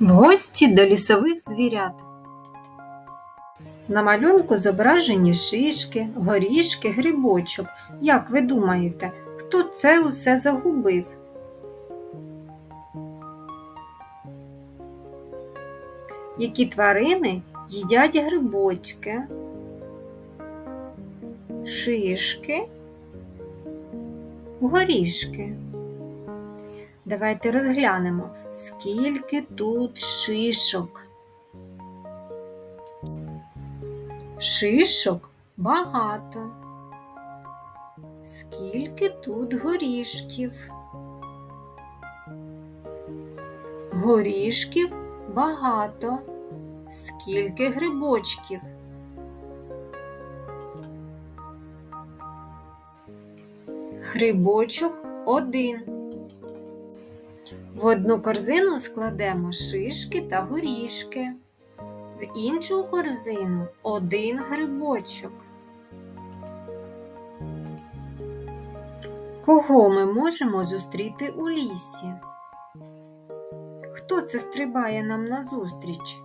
В гості до лісових звірят. На малюнку зображені шишки, горішки, грибочок. Як ви думаєте, хто це усе загубив? Які тварини їдять грибочки, шишки, горішки? Давайте розглянемо, скільки тут шишок. Шишок багато. Скільки тут горішків? Горішків багато. Скільки грибочків? Грибочок один. В одну корзину складемо шишки та горішки, в іншу корзину один грибочок. Кого ми можемо зустріти у лісі? Хто це стрибає нам назустріч?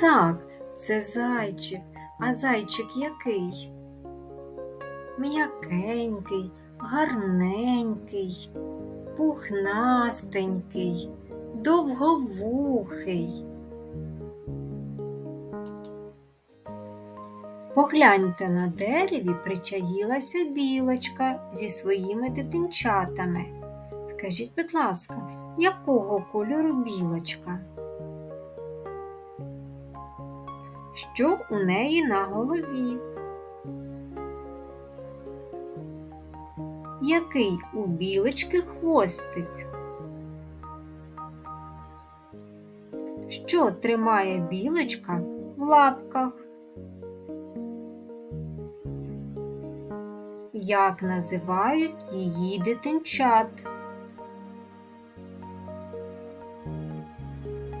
Так, це зайчик. А зайчик який? М'якенький, гарненький, пухнастенький, довговухий. Погляньте на дереві причаїлася білочка зі своїми дитинчатами. Скажіть, будь ласка, якого кольору білочка? Що у неї на голові? Який у білочки хвостик? Що тримає білочка в лапках? Як називають її дитинчат?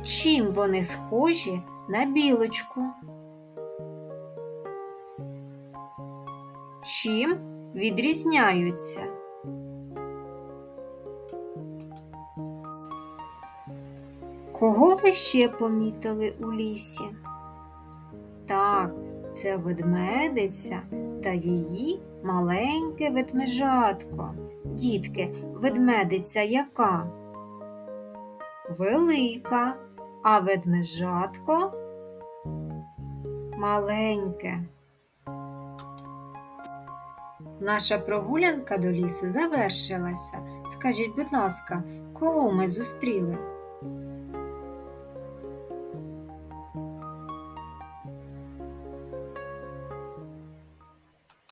Чим вони схожі на білочку? Чим відрізняються? Кого ви ще помітили у лісі? Так, це ведмедиця та її маленьке ведмежатко. Дітки, ведмедиця яка? Велика, а ведмежатко маленьке. Наша прогулянка до лісу завершилася. Скажіть, будь ласка, кого ми зустріли?